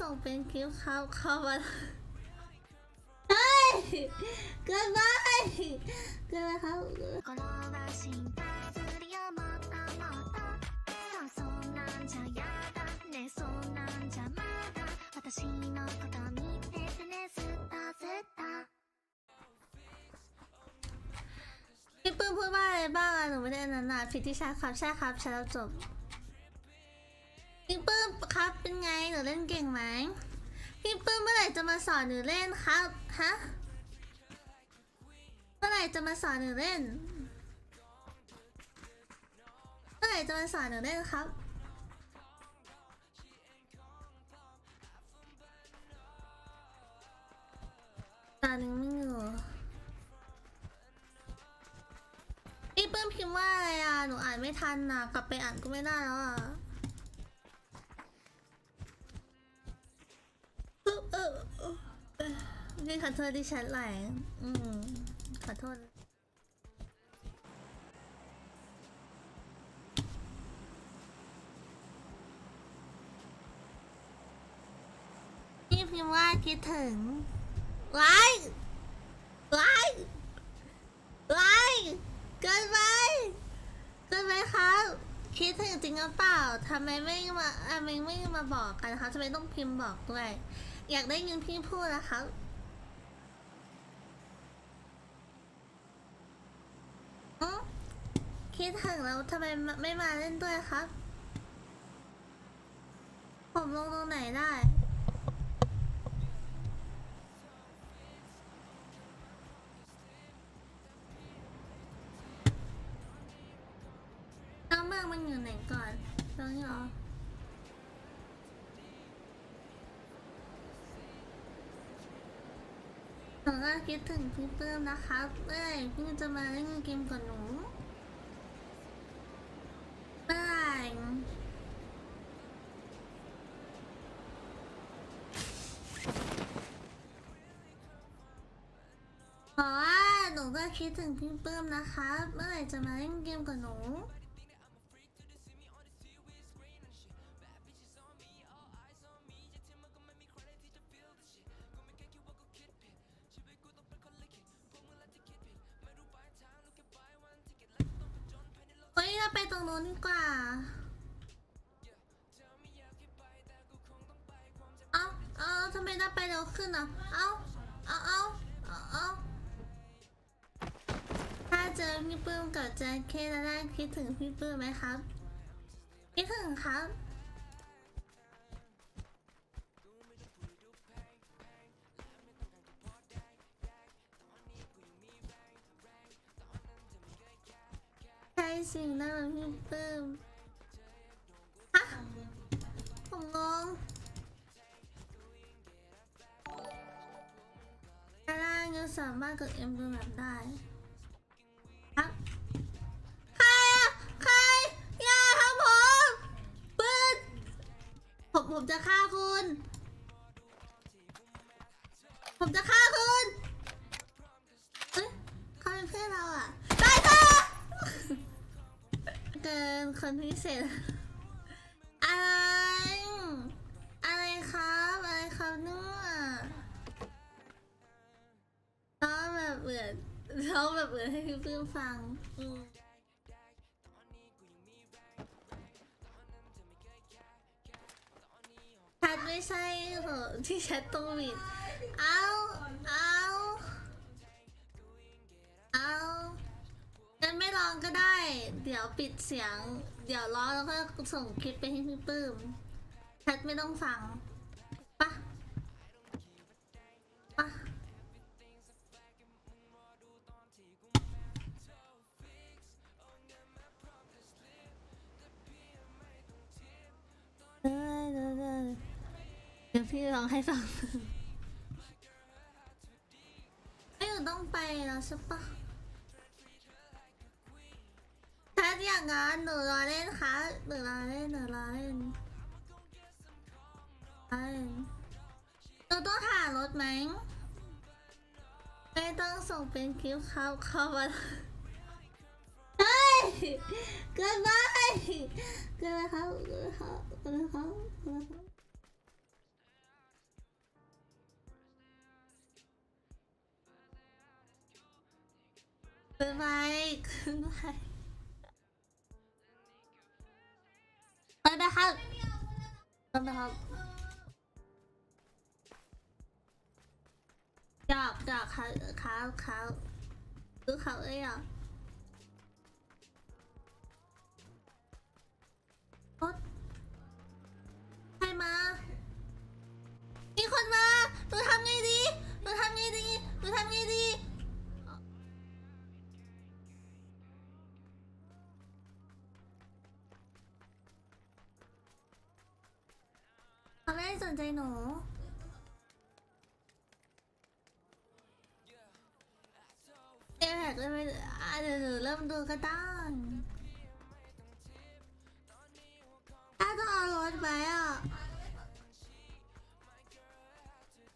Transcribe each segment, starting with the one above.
ส่งเป็นคลิปเข้าเข้ามาเฮ้ยเกินไปเกินไปครับพี่ปื้มพูดว่าอะไรบ้างอะหนูไม่ได้อันนนอะผิดที่ใช่ครับใช่ครับใช้แล้วจบ พี่ปื้มครับเป็นไงหนูเล่นเก่งไหมพี่ปื้มเมื่อไหร่จะมาสอนหนูเล่นครับฮะเมื่อไหร่จะมาสอนหนูเล่นเมื่อไหร่จะมาสอนหนูเล่นครับตาหนึ่งไม่อยู่พี่ปื้มพิมพ์ว่าอะไรอะหนูอ่านไม่ทันนะกลับไปอ่านก็ไม่ได้แล้วอะเออเออเออเออ พี่ขอโทษที่ฉันไหลอืมขอโทษ พี่พิมพ์ว่าคิดถึงไว้ไว้ไว้เกินไปเกินไปครับ คิดถึงจริงหรือเปล่าทำไมไม่มาทำไมไม่มาบอกกันคะทำไมต้องพิมพ์บอกด้วย อยากได้ยินพี่พูดนะครับอืม คิดถึงแล้วทำไมไม่มาเล่นด้วยครับ ผมลงตรงไหนได้น้องเมืองมันอยู่ไหนก่อนตรงนี้เหรอหนูก็คิดถึงพี่ปื้มนะครับเอไหร่พี่จะมาเล่นเกมกับหนูเมื่อไหร่เพราะว่าหนูก็ คิดถึงพี่ปื้มนะครับเมื่อไหร่จะมาเล่นเกมกับหนูเฮ้ยเราไปตรงนู้นดีกว่าเอาเอาทำไมเราไปเร็วขึ้นอะเอาเอา อพี่ปื้มกับแจ็คเคแล้วได้คิดถึงพี่ปื้มไหมครับ คิดถึงครับ ใช่สินั่นมันพี่ปื้มฮะผมงงด้านล่างยังสามารถกดเอ็มดูแบบได้ ผมจะฆ่าคุณ ผมจะฆ่าคุณเฮ้ยเขาเป็นเพื่อนเราอะตายเถอะเกินคนพิเศษอะไรอะไรครับอะไรครับเนี่ยร้องแบบเบื่อร้องแบบเบื่อให้พี่ปื้มฟัง อืม แชทต้องมิดเอาเอาเอางั้นไม่ร้องก็ได้ เดี๋ยวปิดเสียง เดี๋ยวร้องแล้วก็ส่งคลิปไปให้พี่ปื้มแชทไม่ต้องฟัง ดี๋ยวพี่ร้องให้ฟังไม่อยู่ต้องไปแล้วใช่ปะถ้าอย่างนั้นหนูรอเล่นค่ะหนูรอเล่นหนูรอเล่นรอเล่นหนูต้องหารถไหมไม่ต้องส่งเป็นคลิปเขาเข้ามาเฮ้ยเกินไปเกินไปครับเกินไปครับเกินไปครับ ไปเกินไปเออนะครับเออนะครับอยากอยอกเขาเขาเขาคือเขาเอ้ยอะ เขาไม่ได้สนใจหนูเอ๊ะเลยไม่อะเดี๋ยวหนูเริ่มดูก็ได้ถ้าต้องเอารถไหมอะ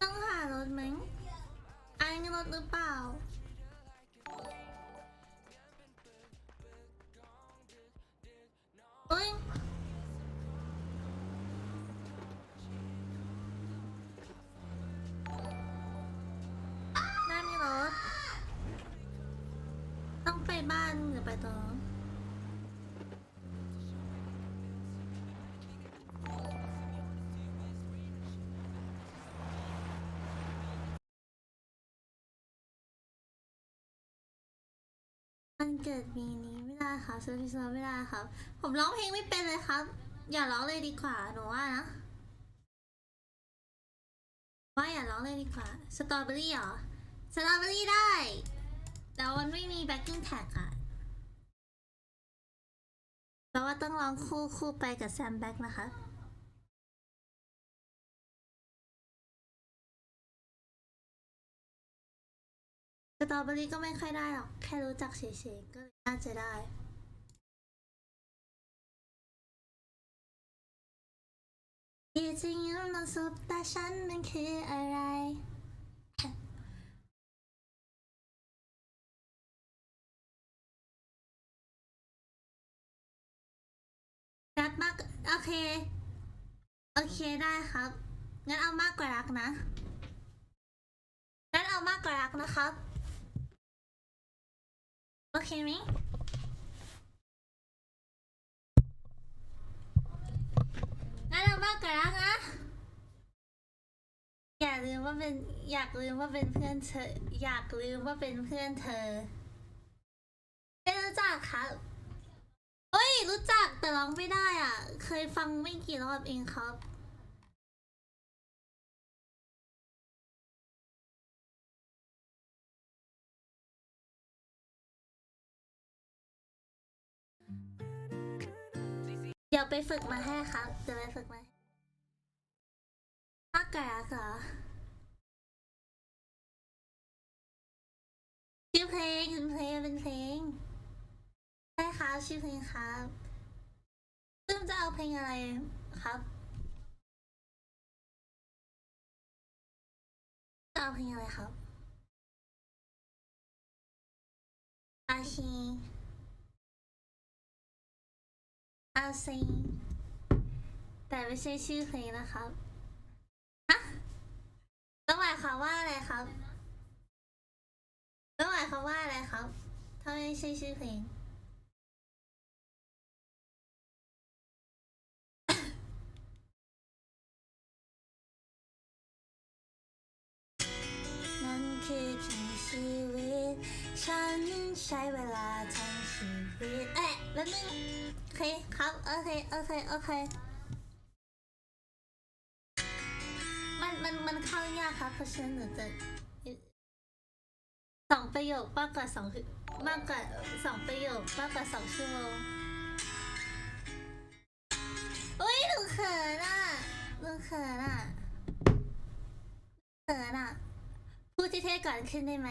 ต้องหารถไหมอันนี้รถหรือเปล่า เกิดปีนี้ไม่ได้ครับซื้อพิซซ่าไม่ได้ครับ ผมร้องเพลงไม่เป็นเลยครับ อย่าร้องเลยดีกว่าหนูว่านะ ว่าอย่าร้องเลยดีกว่าสตรอเบอรี่เหรอสตรอเบอรี่ได้ แต่มันไม่มีแบ็กกิ้งแท็กอะแปลว่าต้องร้องคู่คู่ไปกับแซมแบ็กนะคะ สตรอเบอรี่ก็ไม่ค่อยได้หรอก แค่รู้จักเฉยๆก็น่าจะได้ที่จริงยังต้องสบตาฉันมันคืออะไร รักมากโอเค โอเคได้ครับ งั้นเอามากกว่ารักนะ งั้นเอามากกว่ารักนะครับ โอเคไหมงั้นเอามากกว่ารักนะ อย่าลืมว่าเป็นอยากลืมว่าเป็นเพื่อนเธอ อยากลืมว่าเป็นเพื่อนเธอ ไม่รู้จักครับเฮ้ย รู้จักแต่ร้องไม่ได้อะ เคยฟังไม่กี่รอบเองครับ เดี๋ยวไปฝึกมาให้ครับ เดี๋ยวไปฝึกมาให้ากกว่ารักเหรอชื่อเพลงเป็นเพลงเป็นเพลงใช่ครับชื่อเพลงครับซึ่งจะเอาเพลงอะไรครับจะเอาเพลงอะไรครับอาชี อาซิงแต่ไม่ใช่ชื่อเพลงนะครับ ฮะต้องหมายความว่าอะไรครับต้องหมายความว่าอะไรครับ ถ้าไม่ใช่ชื่อเพลง นั่นคือทั้งชีวิต ฉันใช้เวลาทั้งชีวิต เอ๊ะแป๊บนึงโอเคครับโอเคโอเคโอเคมันมันมันเข้ายากครับเพราะฉะนั้นหนูจะสองประโยคมากกว่าสองมากกว่าสองประโยคมากกว่าสองชั่วโมงอุ้ยหนูเขินอะหนูเขินอะเขินอะพูดที่เท่ก่อนขึ้นได้ไหม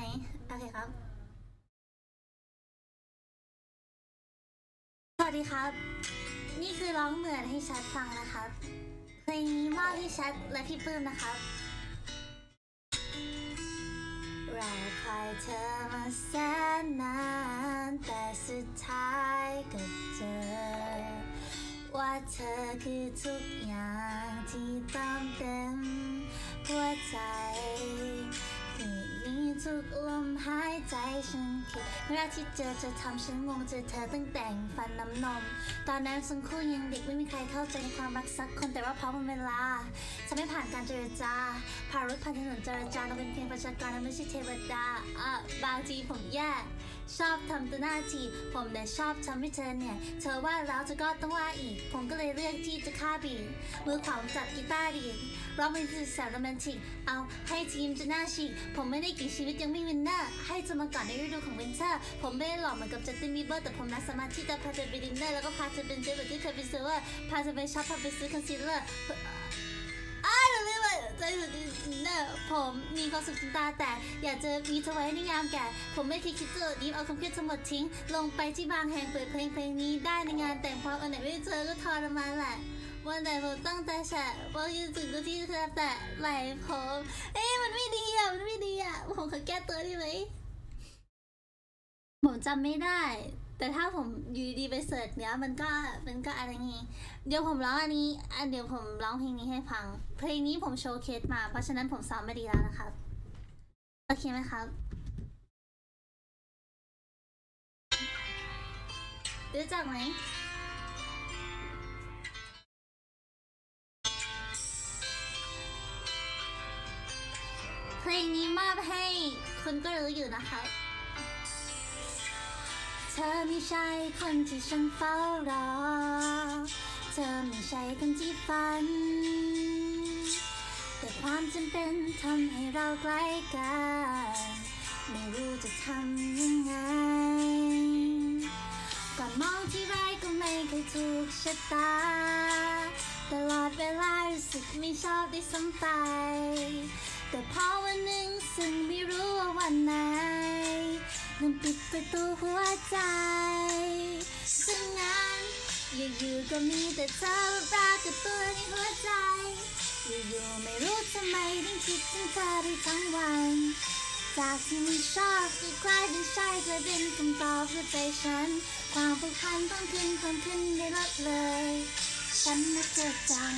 โอเคครับ สวัสดีครับ นี่คือร้องเหมือนให้ชัดฟังนะครับ เพลงนี้มอบให้ชัดและพี่ปื้มนะครับรอคอยเธอมาแสนนานแต่สุดท้ายก็เจอ ว่าเธอคือทุกอย่างที่เติมเต็มหัวใจ ทุกลมหายใจฉันคิดเวลาที่เจอจะทำฉันงงเจอเธอตั้งแต่งฟันน้ำนม ตอนนั้นสังคู่ยังเด็กไม่มีใครเข้าใจในความรักสักคนแต่ว่าเพราะมันเวลาฉันไม่ผ่านการเจรจาผ่านรถผ่านถนนเจรจาเราเป็นเพียงประชากรและไม่ใช่เทวดาอะบางทีผมแย่ ชอบทำตัวหน้าทีผมแต่ชอบทำให้เธอเนี่ย เธอว่าแล้วเธอก็ต้องว่าอีก ผมก็เลยเลือกที่จะฆ่าบีมือขวามจับกีตาร์ดีดร้องเป็นสื่อสารโรแมนติก เอาให้ทีมจะหน้าฉีกผมไม่ได้กี่ชีวิตยังไม่วินเนอร์ ให้จะมาก่อนในฤดูของวินเทอร์ ผมไม่ได้หล่อเหมือนกับจัสตินบีเบอร์แต่ผมนักสามารถที่จะพาเธอไปดินเนอร์แล้วก็พาเธอเป็นเจแบบที่เธอไปซื้อว่าพาเธอไปช็อปพาไปซื้อคอนซีลเลอร์อ้าว ใจสุดเนอะผมมีความสุขจนตาแตกอยากจะมีเธอไว้ในยามแก่ ผมไม่คิดคิดจะดีเอาความเครียดทั้งหมดทิ้ง ลงไปที่บางแห่งเปิดเพลงเพลงนี้ได้ในงานแต่งพอวันไหนไม่เจอก็ทรมานแหละวันไหนผมตั้งใจแฉะพอยืนถึงก็ที่เธอแตะไหลผมเอ้ยมันไม่ดีอะมันไม่ดีอะผมขอแก้ตัวได้ไหมผมจำไม่ได้ แต่ถ้าผมอยู่ดีๆไปเสิร์ชเนี้ยมันก็มันก็อะไรงี้เดี๋ยวผมร้องอันนี้อะเดี๋ยวผมร้องเพลงนี้ให้ฟัง เพลงนี้ผมโชว์เคสมา เพราะฉะนั้นผมซ้อมไม่ดีแล้วนะครับโอเคไหมครับรู้จักไหมเพลงนี้มอบให้คุณก็รู้อยู่นะครับ เธอไม่ใช่คนที่ฉันเฝ้ารอ เธอไม่ใช่คนที่ฝัน แต่ความจำเป็นทำให้เราใกล้กัน ไม่รู้จะทำยังไง ก่อนมองที่ไรก็ไม่เคยถูกชะตา ตลอดเวลารู้สึกไม่ชอบได้ซ้ำไป แต่พอวันหนึ่งซึ่งไม่รู้ว่าวันไหน มันปิดประตูหัวใจซึ่งงานอยู่ๆก็มีแต่เธอมาปรากฏตัวในหัวใจอยู่ๆไม่รู้ทำไมถึงคิดถึงเธอได้ทั้งวัน จากที่ไม่ชอบก็กลายเป็นใช่กลายเป็นคำตอบหัวใจฉัน ความผูกพันเพิ่มขึ้นเพิ่มขึ้นไม่ลดเลย ฉันน่เจอจัง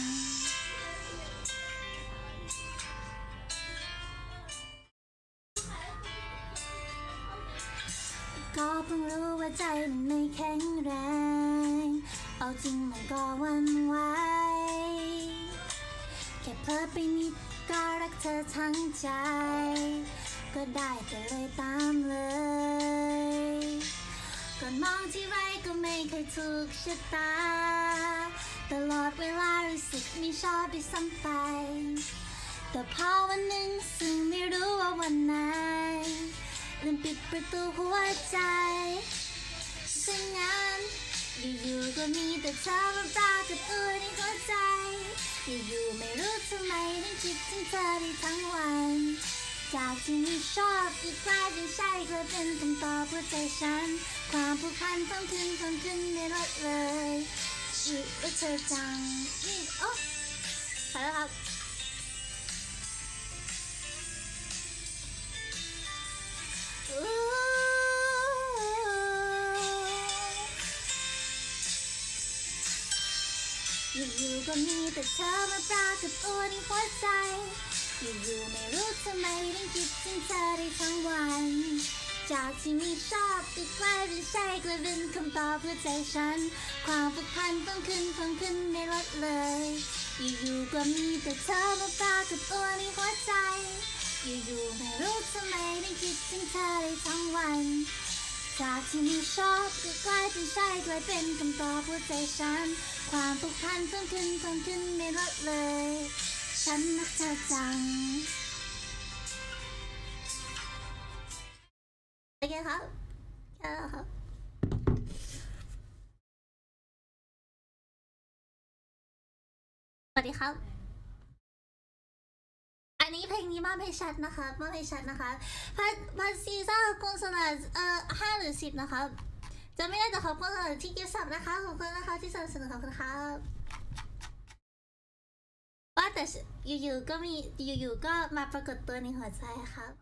ก็เพิ่งรู้ว่าใจมันไม่แข็งแรง เอาจริงมันก็วันไหวแค่เพลอไปนิดก็รักเธอทั้งใจ ก็ได้แต่เลยตามเลยก่อนมองที่ไรก็ไม่เคยถูกชะตา ตลอดเวลารู้สึกไม่ชอบด้วยซ้ำไป แต่พอวันหนึ่งซึ่งไม่รู้ว่าวันไหน ลืมปิดประตูหัวใจซึ่งงานอยู่ๆก็มีแต่เธอมาปรากฏตัวในหัวใจอยู่ๆไม่รู้ทำไมถึงคิดถึงเธอได้ทั้งวัน จากที่ไม่ชอบก็กลายเป็นใช่กลายเป็นคำตอบหัวใจฉัน ความผูกพันเพิ่มขึ้นเพิ่มขึ้นไม่ลดเลยชีวิตเธอจังนี่โอ้ไปแล้วครับ อยู่ๆก็มีแต่เธอมาปรากฏตัวในหัวใจ อยู่ๆไม่รู้ทำไมถึงคิดถึงเธอได้ทั้งวัน จากที่ไม่ชอบก็กลายเป็นใช่กลายเป็นคำตอบเพื่อใจฉัน ความผูกพันเพิ่มขึ้นเพิ่มขึ้นไม่ลดเลย อยู่ๆก็มีแต่เธอมาปรากฏตัวในหัวใจ อยู่ๆไม่รู้ทำไมถึงคิดถึงเธอได้ทั้งวัน จากที่ไม่ชอบก็กลายเป็นใช่กลายเป็นคำตอบหัวใจฉัน ความผูกพันเพิ่มขึ้นเพิ่มขึ้นไม่ลดเลย ฉันรักเธอจังโอเคครับแค่นั้นครับสวัสดีครับ นี้เพลงนี้มาเพลงชัดนะคะมาเพลงชัดนะคะพัดพัดซีซ่ากุงสลัดเอ่อห้าหรือสิบนะคะจะไม่ได้แต่ขอบคุณที่กิฟต์สับนะคะขอบคุณนะคะที่สนับสนุนขอบคุณครับว่าแต่อยู่ๆก็มีอยู่ๆก็มาปรากฏตัวในหัวใจครับ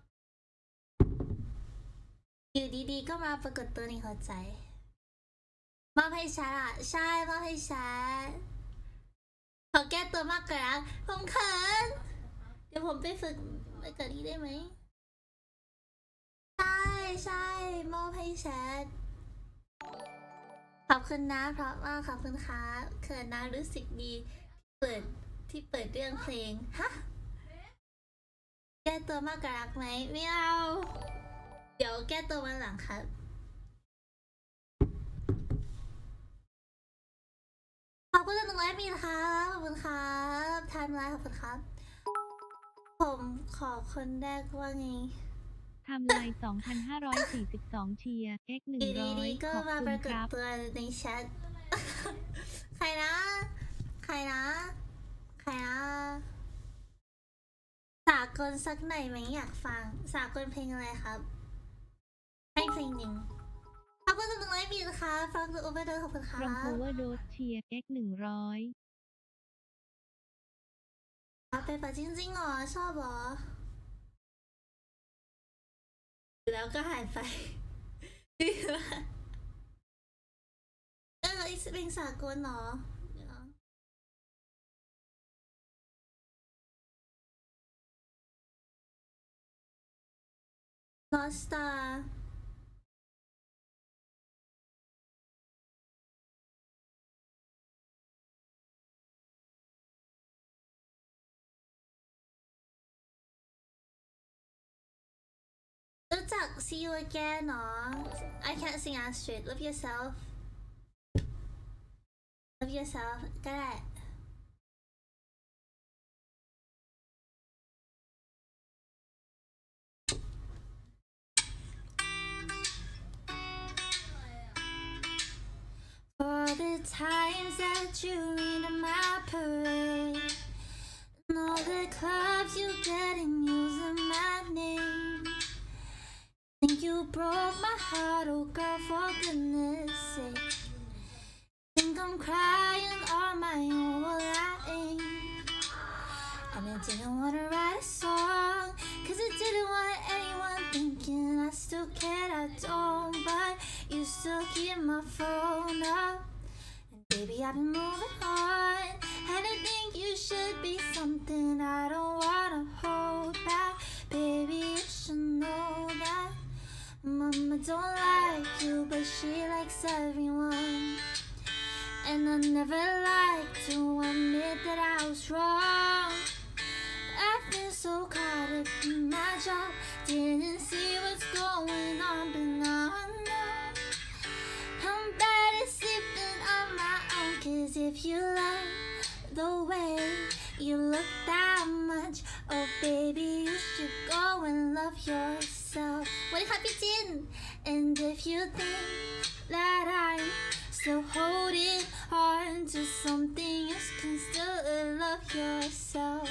อยู่ดีๆ ก็มาปรากฏตัวในหัวใจ มาให้ชัดอะใช่มาให้ชัดขอแก้ตัวมากกว่าผมเขิน เดี๋ยวผมไปฝึกไปกับนี้ได้ไหม ใช่ใช่มอบให้แชท ขอบคุณนะเพราะมาขอบคุณค่ะเขินนะรู้สึกดีเปิดที่เปิดเรื่องเพลง ฮะแก้ตัวมากกว่ารักไหมไม่เอาเดี๋ยวแก้ตัววันหลังครับขอบคุณหนึ่งร้อยปีนะครับขอบคุณครับทานไลน์ขอบคุณครับ ผมขอคนแรกว่าไง ไทม์ไลน์2,542 เชียร์ x ดีดีดี100ก็ขอบมาคุปณรากคฏรับ ตัวในแชท ใครนะ ใครนะ ใครนะสากลสักหน่อยไหมอยากฟัง สากลเพลงอะไรครับให้เพลงหนึ่งขอบคุณหนึ่งร้อยปีนะคะฟังดูโอเวอร์เดอร์ขอบคุณครั from บ overdose เชียร์ x 100เอา ไปป่ะจริงๆเหรอชอบเหรอ แล้วก็หายไปเออไอ้เพลงสากลเหรอเดี๋ยว Lost see you again, aw. I can't sing Astrid. Love yourself. Love yourself. Got it. For the times that you read my parade And all the clubs you get in using broke my heart, oh girl, for goodness sake. Think I'm crying on my own, well I ain't. And I didn't wanna write a song Cause I didn't want anyone thinking. I still cared, I don't But you still keep my phone up. And baby, I've been moving on. And I think you should be something I don't wanna hold back. Baby, you should know that Mama don't like you, but she likes everyone And I never like to admit that I was wrong. I've been so caught up in my job Didn't see what's going on, but now I know. I'm better sleeping on my own Cause if you like the way you look that much Oh baby, you should go and love yourself What if I be in? And if you think that I'm still holding on to something You can still love yourself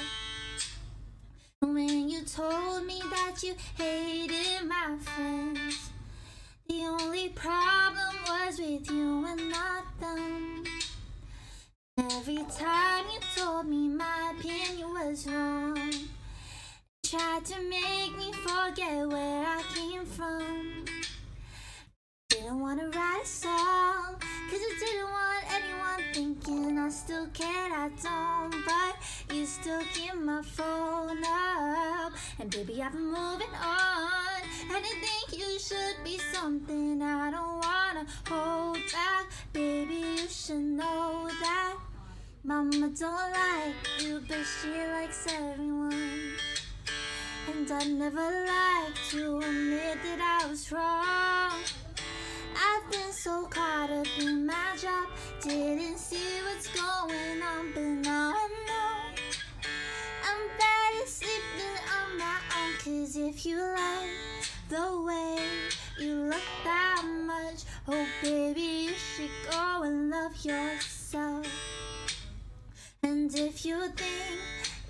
when you told me that you hated my friends, the only problem was with you and not them. Every time you told me my opinion was wrong, tried to make me forget where I came from. Didn't wanna write a song, cause I didn't want anyone thinking I still cared, I don't. But you still keep my phone up, and baby, I've been moving on. And I think you should be something I don't wanna hold back. Baby, you should know that. Mama don't like you, but she likes everyone. And I never like to admit that I was wrong. I've been so caught up in my job, didn't see what's going on, but now I know I'm better sleeping on my own. Cause if you like the way you look that much, oh baby, you should go and love yourself. And if you think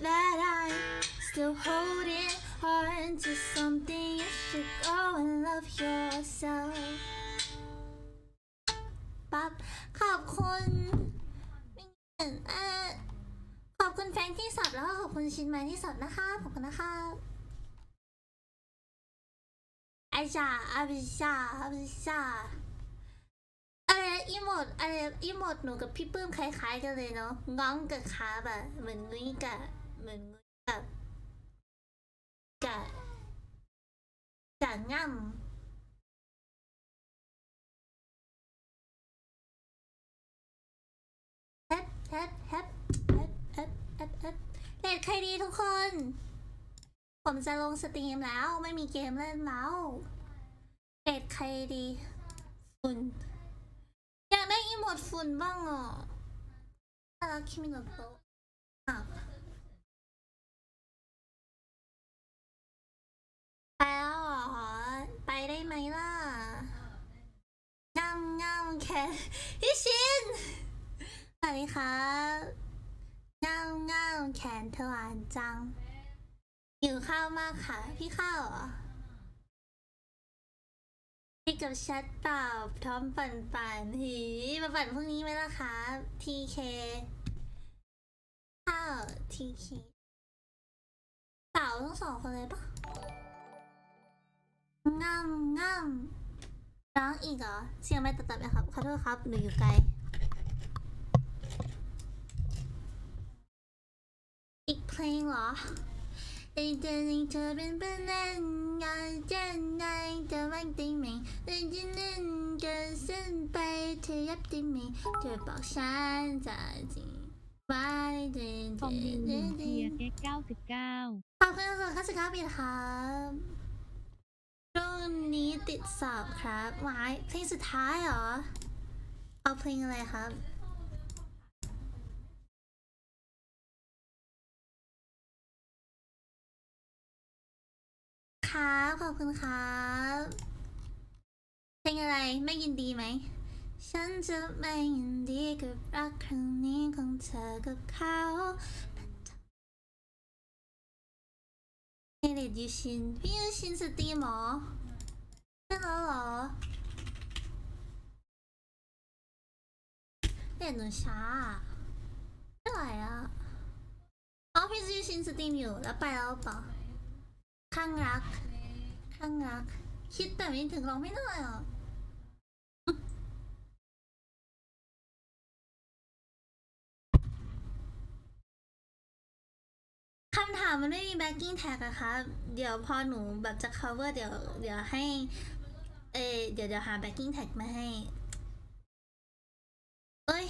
that I'm still holding on to something, you should go and love yourself. ปั๊บขอบคุณไม่เห็นเออขอบคุณแฟนที่สับแล้วก็ขอบคุณชินไม้ที่สับนะคะขอบคุณนะคะไอชาอาบิชาอาบิชาอะไรอีโมดอะไรอีโมดหนูกับพี่ปื้มคล้ายๆกันเลยเนาะง้องกับคาแบบเหมือนงุ้ยกับเหมือน จะจะง่ำแเด็ดเด็ดเด็ดเด็ดเด็ดเลดเอ็ดใครดีทุกคน ผมจะลงสตรีมแล้วไม่มีเกมเล่นแล้วเลดใครดีฝุ่นอยากได้อีโมดฝุ่นบ้างอะน่ารักคิมิโนโตะ ไปได้ไหมล่ะง่ำง่ำแค่พี่ชินสวัสดีครับง่ำง่ำแขนเธอหวานจังหิวข้าวมากค่ะ พี่ข้าวพี่กับแชทตอบพร้อมปั่นปั่นหีมาปั่นพรุ่งนี้ไหมล่ะคะทีเคข้าวทีเคสาวทั้งสองคนเลยปะ ง่ำง่ำร้องอีกเหรอ เสียงไม่ตัดตัดไหมครับ ขอโทษครับ หนูอยู่ไกล อีกเพลงเหรอไอ้เจนี่เธอเป็นเพื่อนเล่นงานเจนในเธอไม่ติงมิงเล่นจินเล่นเกินเส้นไปเธอยับติงมิงเธอบอกฉันจะจริงไว้เดินฟอเดินึ่งนเทียนเอ็กเก้าสิบเก้าขอบคุณสำหรับข้าศึกข้าปีครับ ช่วงนี้ติดสอบครับไว้เพลงสุดท้ายเหรอ เอาเพลงอะไรครับ ครับขอบคุณครับ เพลงอะไรไม่ยินดีไหม ฉันจะไม่ยินดีกับรักครั้งนี้ของเธอกับเขาเอเลดยูชินพี่ยูชินสตรีมหรอ ช่แล้วเหรอเด็ดหนูช้าอะไม่ไหวอะอ๋อพี่ยูชินสตรีมอยู่แล้วไปแล้วเปล่าข้างรัก ข้างรัก คิดแต่ไม่ถึงร้องไม่ได้อะคำถามมันไม่มี backing tag อะคะ เดี๋ยวพอหนูแบบจะ cover เดี๋ยว เดี๋ยวให้ เออเดี๋ยวเดี๋ยวหา backing tag มาให้ เอ้ย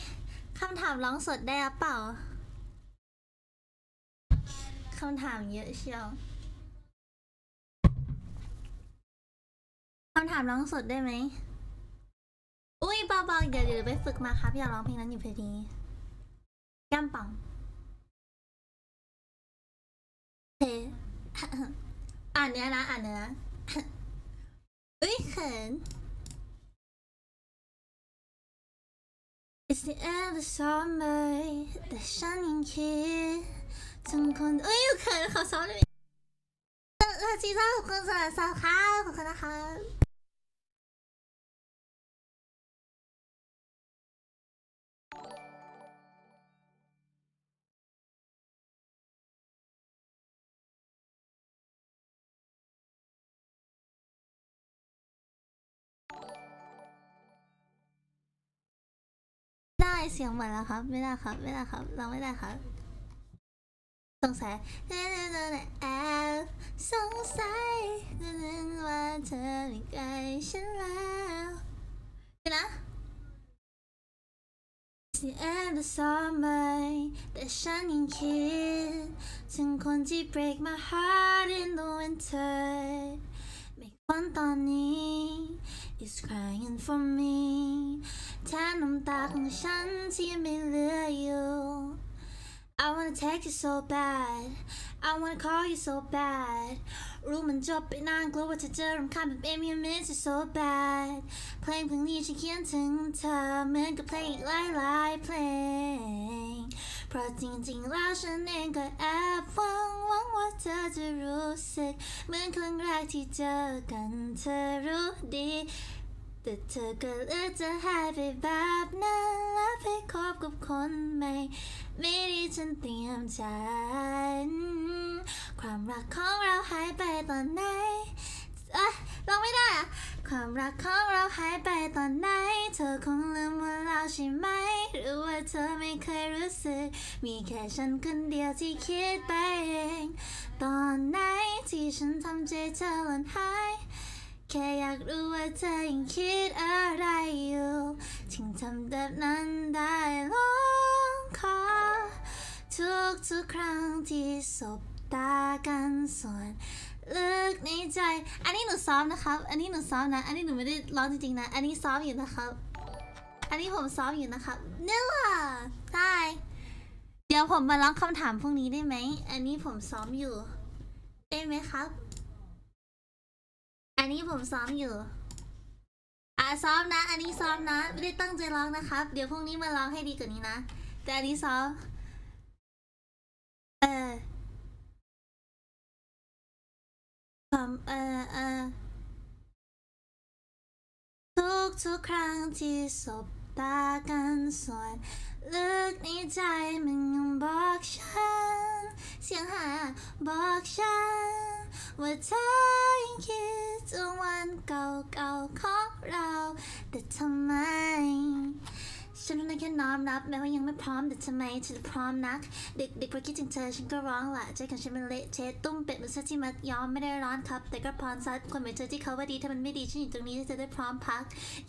คำถามร้องสดได้หรือเปล่าคำถามเยอะเชียวคำถามร้องสดได้ไหม อุ้ยเบาๆเดี๋ยวเดี๋ยวไปฝึกมาครับ อยากร้องเพลงนั้นอยู่พอดีแก้มปังเฮ้อ่านเนื้อนะ อ่านเนื้อนะ อุ้ยเขิน It's the end of summer แต่ฉันยังคิดถึงคนเอ้ยเขินขอซ้อม สียงเหมือนแล้วครับ ไม่ได้ครับ ไม่ได้ครับ เราไม่ได้ครับ สงสัยแอบสงสัยว่าเธอไม่ใกล้ฉันแล้วเดี๋ยวนะ It's the end of summer แต่ฉันยังคิด ถึงคนที่ break my heart in the winter ไม่คนตอนนี้ is crying for me แทนน้ำตาของฉันที่ไม่เหลืออยู่ I wanna text you so bad I wanna call you so bad รู้มันจบไปนานกลัวว่าเธอจะรำคาญแบบ Amy I miss you so bad เพลงเพลงนี้ฉันเขียนถึงเธอเหมือนกับเพลงอีกหลายหลายๆเพลง เพราะจริงๆแล้วฉันเองก็แอบหวังหวังว่าเธอจะรู้สึก เหมือนครั้งแรกที่เจอกันเธอรู้ดี แต่เธอก็เลือกจะหายไปแบบนั้นและไปคบกับคนใหม่ ไม่ได้ฉันเตรียมใจ ความรักของเราหายไปตอนไหนอ้ย ร้องไม่ได้อะความรักของเราหายไปตอนไหน เธอคงลืมว่าเราใช่ไหม หรือว่าเธอไม่เคยรู้สึก มีแค่ฉันคนเดียวที่คิดไปเอง ตอนไหนที่ฉันทำใจเธอหล่นหายแค่อยากรู้ว่าเธอยังคิดอะไรอยู่ถึงทำแบบนั้นได้ลองขอทุกทุกๆครั้งที่สบตากันส่วน ลึกในใจ อันนี้หนูซ้อมนะครับ อันนี้หนูซ้อมนะ อันนี้หนูไม่ได้ร้องจริงๆนะ อันนี้ซ้อมอยู่นะครับ อันนี้ผมซ้อมอยู่นะครับเนี่ล่ะได้เดี๋ยวผมมาร้องคำถามพวกนี้ได้ไหม อันนี้ผมซ้อมอยู่ ได้ไหมครับ อันนี้ผมซ้อมอยู่อะซ้อมนะ อันนี้ซ้อมนะ ไม่ได้ตั้งใจร้องนะครับ เดี๋ยวพรุ่งนี้มาร้องให้ดีกว่านี้นะ แต่อันนี้ซ้อม เออผม เออเออทุกทุกครั้งที่สบตากันส่วนลึกในใจมันยังบอกฉัน เสียงหาบอกฉัน ว่าเธอยังคิดถึงวันเก่าๆของเรา แต่ทำไม ฉันรู้ได้แค่น้อมรับแม้ว่ายังไม่พร้อมแต่ทำไมเธอพร้อมนัก เด็กๆพอคิดถึงเธอฉันก็ร้องละใจของฉันมันเละเทะตุ้มเป็ดมันซะที่มัดย้อมไม่ได้ร้อนครับ แต่ก็พร้อมซัดคนเหมือนเธอที่เขาว่าดีถ้ามันไม่ดีฉันอยู่ตรงนี้เธอได้พร้อมพัก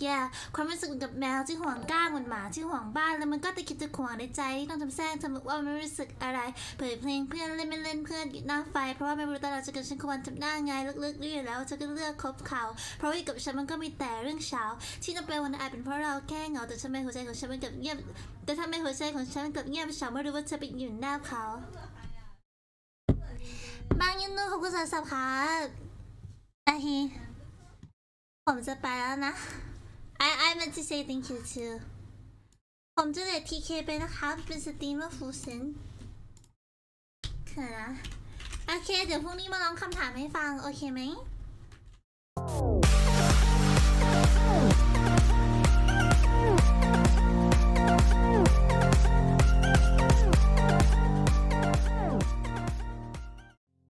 yeah ความรู้สึกกับแมวที่ห่วงก้างเหมือนหมาที่ห่วงบ้านแล้วมันก็ตะคิดตะขวงในใจที่ต้องทำแซงทำว่าไม่รู้สึกอะไรเปิดเพลงเพื่อนเล่นไม่เล่นเพื่อนหน้าไฟ เพราะว่าไม่รู้ตลอดจะกันฉันควรทำหน้าไงลึกๆนี่อยู่แล้วเธอก็เลือกคบเขา เพราะว่ากับฉันมันก็มีแต่เรื่องเช้าที่ต้องเป็นวันอาจเป็นเพราะเราแค่เหงาแต่ทำไมหัวใจของฉันมันกับเงียบ แต่ทำไมหัวใจของฉันกับเงียบฉันไม่รู้ว่าเธอไปอยู่หน้าเขาบางยันนูขาก็จะสับขาอาฮีผมจะไปแล้วนะ I I meant to say thank you too ผมจะเลท TK ไปนะคะเป็นสตรีมเมอร์ฟูเซนเขินะโอเค เดี๋ยวพรุ่งนี้มาลองคำถามให้ฟัง โอเคไหม